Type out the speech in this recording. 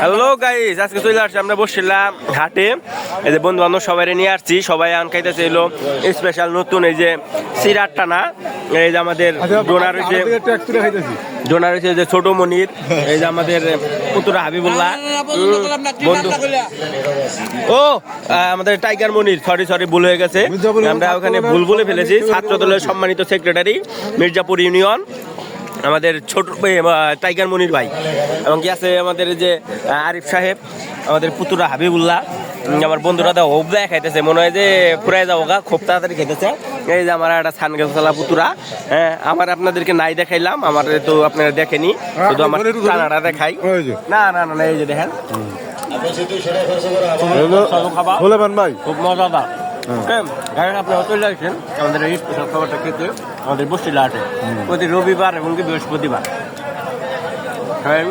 Hello guys আজকে চলে আসছি আমরা বসছিলাম ঘাটে। এই যে বন্ধু বান্ধব সবাই নিয়ে আসছি। সবাই আন খাইতেছে এলো স্পেশাল নতুন এই যে সিরাট টানা। এই যে আমাদের ডোনার হয়েছে ডোনার হয়েছে যে ছোট মনির এই যে আমাদের পুতুরা হাবিবুল্লাহ। বন্ধু ও আহ, আমাদের টাইগার মনির সরি সরি ভুল হয়ে গেছে। আমরা ওখানে ভুল বলে ফেলেছি। ছাত্র দলের সম্মানিত সেক্রেটারি মির্জাপুর ইউনিয়ন। আমাদের ছোট টাইগার মনির ভাই। এবং কি আছে আমাদের যে আরিফ সাহেব আমাদের পুতুরা হাবিবুল্লাহ। আমার বন্ধুরা তো হোপ দেয় খাইতেছে। মনে হয় যে ফুরাই যাব গা খুব তাড়াতাড়ি খাইতেছে। এই যে আমার একটা ছান গেছালা পুতুরা হ্যাঁ আমার আপনাদেরকে নাই দেখাইলাম আমার তো আপনারা দেখেনি শুধু আমার চানাটা দেখাই। না না না এই যে দেখেন। ভাই। খুব মজাদার। হ্যাঁ। এখন আপনারা চলে আসছেন আমাদের এই স্পেশাল খাবারটা খেতে। আমাদের বসিলা হাটে প্রতি রবিবার এবং কি বৃহস্পতিবার হ্যাঁ।